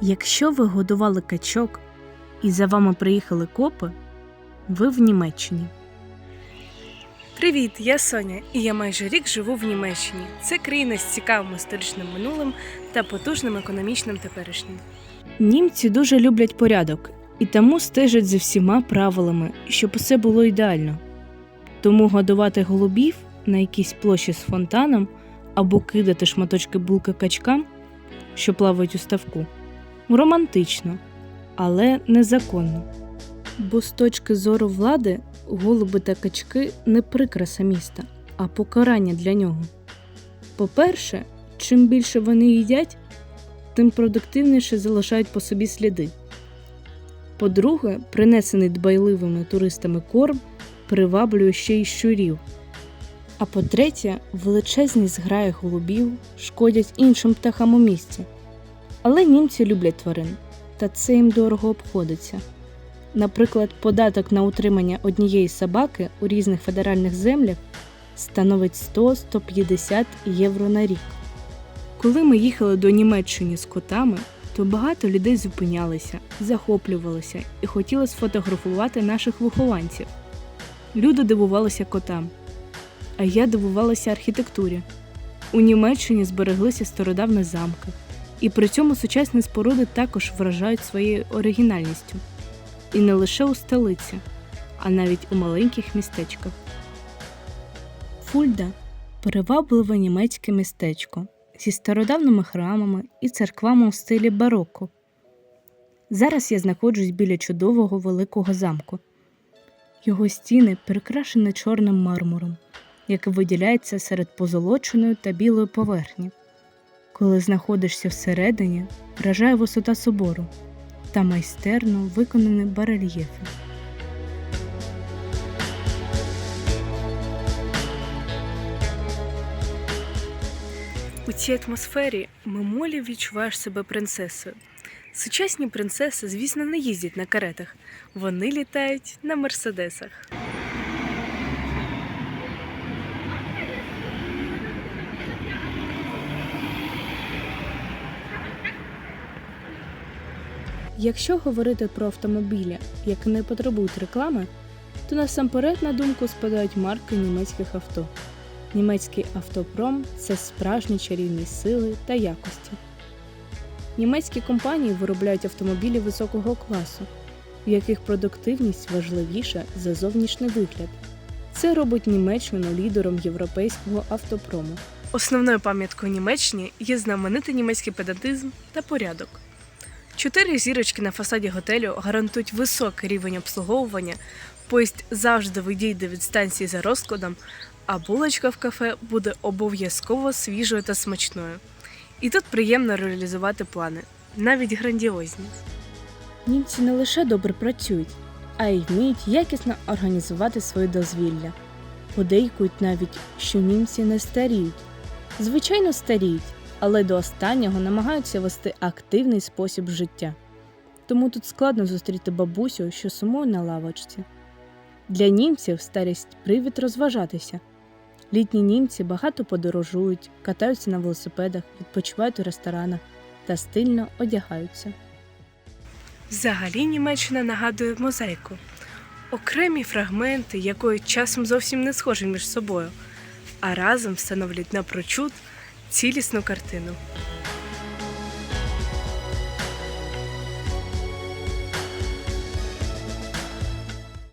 Якщо ви годували качок і за вами приїхали копи, ви в Німеччині. Привіт, я Соня, і я майже рік живу в Німеччині. Це країна з цікавим історичним минулим та потужним економічним теперішнім. Німці дуже люблять порядок і тому стежать за всіма правилами, щоб усе було ідеально. Тому годувати голубів на якійсь площі з фонтаном або кидати шматочки булки качкам, що плавають у ставку, романтично, але незаконно. Бо з точки зору влади голуби та качки не прикраса міста, а покарання для нього. По-перше, чим більше вони їдять, тим продуктивніше залишають по собі сліди. По-друге, принесений дбайливими туристами корм приваблює ще й щурів. А по-третє, величезні зграї голубів шкодять іншим птахам у місті. Але німці люблять тварин, та це їм дорого обходиться. Наприклад, податок на утримання однієї собаки у різних федеральних землях становить 100-150 євро на рік. Коли ми їхали до Німеччини з котами, то багато людей зупинялися, захоплювалися і хотіли сфотографувати наших вихованців. Люди дивувалися котам, а я дивувалася архітектурі. У Німеччині збереглися стародавні замки, і при цьому сучасні споруди також вражають своєю оригінальністю. І не лише у столиці, а навіть у маленьких містечках. Фульда перевабливе німецьке містечко зі стародавними храмами і церквами у стилі бароко. Зараз я знаходжусь біля чудового великого замку. Його стіни прикрашені чорним мармуром, який виділяється серед позолоченої та білої поверхні. Коли знаходишся всередині, вражає висота собору та майстерно виконані барельєфи. У цій атмосфері мимолі відчуваєш себе принцесою. Сучасні принцеси, звісно, не їздять на каретах, вони літають на мерседесах. Якщо говорити про автомобілі, які не потребують реклами, то насамперед на думку спадають марки німецьких авто. Німецький автопром це справжні чарівні сили та якості. Німецькі компанії виробляють автомобілі високого класу, в яких продуктивність важливіша за зовнішній вигляд. Це робить Німеччину лідером європейського автопрому. Основною пам'яткою Німеччини є знаменитий німецький педантизм та порядок. Чотири зірочки на фасаді готелю гарантують високий рівень обслуговування, поїзд завжди відійде від станції за розкладом, а булочка в кафе буде обов'язково свіжою та смачною. І тут приємно реалізувати плани, навіть грандіозні. Німці не лише добре працюють, а й вміють якісно організувати своє дозвілля. Подейкують навіть, що німці не старіють. Звичайно, старіють, але до останнього намагаються вести активний спосіб життя. Тому тут складно зустріти бабусю, що сумує на лавочці. Для німців старість привід розважатися. Літні німці багато подорожують, катаються на велосипедах, відпочивають у ресторанах та стильно одягаються. Взагалі Німеччина нагадує мозаїку. Окремі фрагменти, якої часом зовсім не схожі між собою, а разом встановлюють напрочуд цілісну картину.